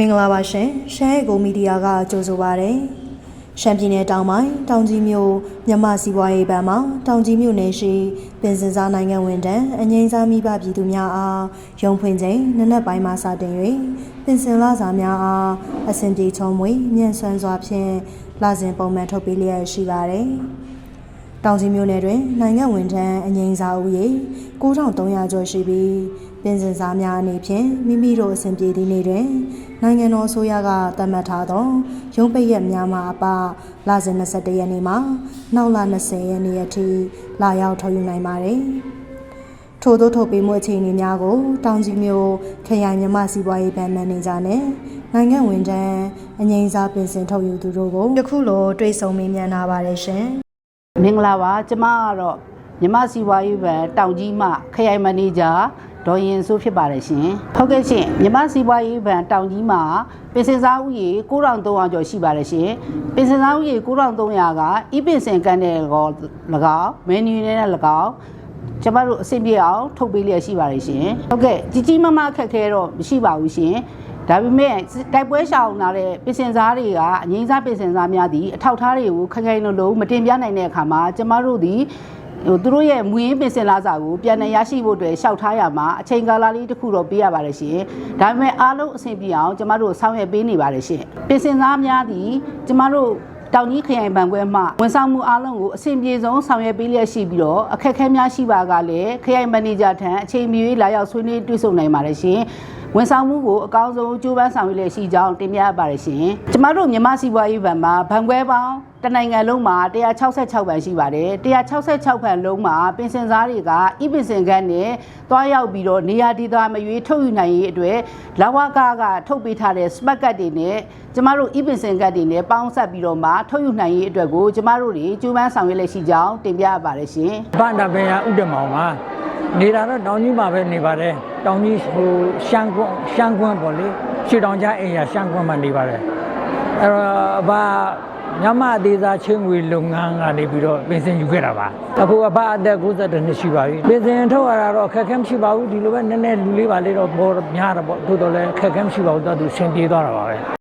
မင်္ဂလာပါရှင်ရှမ်းအေကိုမီဒီယာကကြိုဆိုပါရယ်ရှမ်းပြည်နယ်တောင်ပိုင်းတောင်ကြီးမြို့မြန်မာစီးပွားရေးဘဏ်မှာတောင်ကြီးမြို့နယ်ရှိပင်စင်စားနိုင်ငံဝန်ထမ်းအငိမ့်စားမိဘပြည်သူများအားရုံဖွင့်ချိန်နနက်ပိုင်းမှစတင်၍ပင်စင်လာစာများအားအစဉ်ပြေချုံမွေမြန်ဆွမ်းစွာဖြင့်လာစဉ်ပုံမှန်ထုတ်ပေးလျက်ရှိပါတယ် တောင်ကြီးမြို့နယ်တွင်နိုင်ငံဝန်ထမ်းအငိမ့်စားဦးရေ9300ကျော်ရှိပြီးပင်စင်စားများအနေဖြင့်မိမိတို့အစဉ်ပြေသည့်နေ့တွင်နိုင်ငံတော်အစိုးရကသတ်မှတ်ထားသောရုံးပိတ်ရက်များမှာအပလစဉ်21ရက်နေ့မှနောက်လ20ရက်နေ့အထိလာရောက်ထုတ်ယူနိုင်ပါတယ်။ထို့သောထုတ်ပေးမှုအခြေအနေများကိုတောင်ကြီးမြို့ခရိုင်မြမစီးပွားရေးဘဏ်မန်နေဂျာနဲ့နိုင်ငံဝန်ထမ်းအငိမ့်စားပင်စင်ထုတ်ယူသူတို့ကိုယခုလိုတွေ့ဆုံမေးမြန်းလာပါတယ်ရှင်။ မင်္ဂလာပါကျမကတော့မြမစီဝါရေးဘဏ်တောင်ကြီးမှခရိုင်မန်နေဂျာဒေါ်ရင်စိုးဖြစ်ပါတယ်ရှင်ဟုတ်ကဲ့ရှင်မြမစီဝါရေးဘဏ်တောင်ကြီးမှာပင်စင်စားဥယေ9300ကျော်ရှိပါတယ်ရှင်ပင်စင်စားဥယေ9300ကဤပင်စင်ကန်တဲ့ကော၎င်းမန်နျူနဲ့၎င်းကျမတို့အဆင်ပြေအောင်ထုတ်ပေးလျက်ရှိပါတယ်ရှင်ဟုတ်ကဲ့ကြီးကြီးမားမားအခက်ခဲတော့မရှိပါဘူးရှင် ဒါပေမဲ့တိုက်ပွဲရှောင်လာတဲ့ပင်စင်စားတွေကအငိမ့်စားပင်စင်စားများသည်အထောက်ထားတွေကိုခိုင်ခိုင်လုံလုံမတင်ပြနိုင်တဲ့အခါမှာကျမတို့သည်ဟိုသူတို့ရဲ့မူရင်းပင်စင်လာစာကိုပြန်လည်ရရှိဖို့အတွက်ရှောက်ထားရမှာအချိန်ကာလလေးတစ်ခုတော့ပေးရပါတယ်ရှင်။ဒါပေမဲ့အားလုံးအဆင်ပြေအောင်ကျမတို့ဆောင်ရွက်ပေးနေပါတယ်ရှင်။ပင်စင်သားများသည်ကျမတို့တောင်ကြီးခရိုင်ဘဏ်ခွဲမှဝန်ဆောင်မှုအားလုံးကိုအဆင်ပြေဆုံးဆောင်ရွက်ပေးလျက်ရှိပြီးတော့အခက်အခဲများရှိပါကလည်းခရိုင်မန်နေဂျာထံအချိန်မီလာရောက်ဆွေးနွေးတွေ့ဆုံနိုင်ပါတယ်ရှင်။ ဝန်ဆောင်မှုကိုအကောင်းဆုံးကြိုးပမ်းဆောင်ရွက်လျက်ရှိကြောင်းတင်ပြရပါတယ်ရှင်။ကျမတို့မြန်မာစီးပွားရေးဘဏ်မှာဘဏ်ခွဲပေါင်းတနိုင်ငံလုံးမှာ166ဘဏ်ရှိပါတယ်166ဘဏ်လုံးမှာပင်စင်စားတွေကဤပင်စင်ကန်းနဲ့တွားရောက်ပြီးတော့နေရာဒေသမရွေးထုတ်ယူနိုင်ရေးအတွက်လဝကကထုတ်ပေးထားတဲ့ smart card တွေနဲ့ကျမတို့ဤပင်စင်ကတ်တွေနဲ့ပေါင်းဆက်ပြီးတော့မှထုတ်ယူနိုင်ရေးအတွက်ကိုကျမတို့တွေကြိုးပမ်းဆောင်ရွက်လက်ရှိကြောင်းတင်ပြရပါတယ်ရှင်ဗန္ဒပင်ရဥဒ္ဓမောင်ပါ နေတာတော့တောင်ကြီးမှာပဲနေပါတယ်တောင်ကြီးဟိုရှမ်းကွန်းရှမ်းကွန်းပေါ့လေရှေ့တောင်ကြားအိမ်ရရှမ်းကွန်းမှာနေပါတယ်အဲ့တော့ဘာညမအသေးစားချင်းငွေလုပ်ငန်းကနေပြီးတော့ပင်စင်ယူခဲ့တာပါအခုအဘအသက်62နှစ်ရှိပါပြီပင်စင်ထုတ်ရတာတော့အခက်အခဲမရှိပါဘူးဒီလိုပဲနည်းနည်းလူလေးပါလေးတော့ပေါ်များတာပေါ့သို့တော်လည်းအခက်အခဲမရှိပါဘူးတော့သူဆင်ပြေသွားတာပါပဲ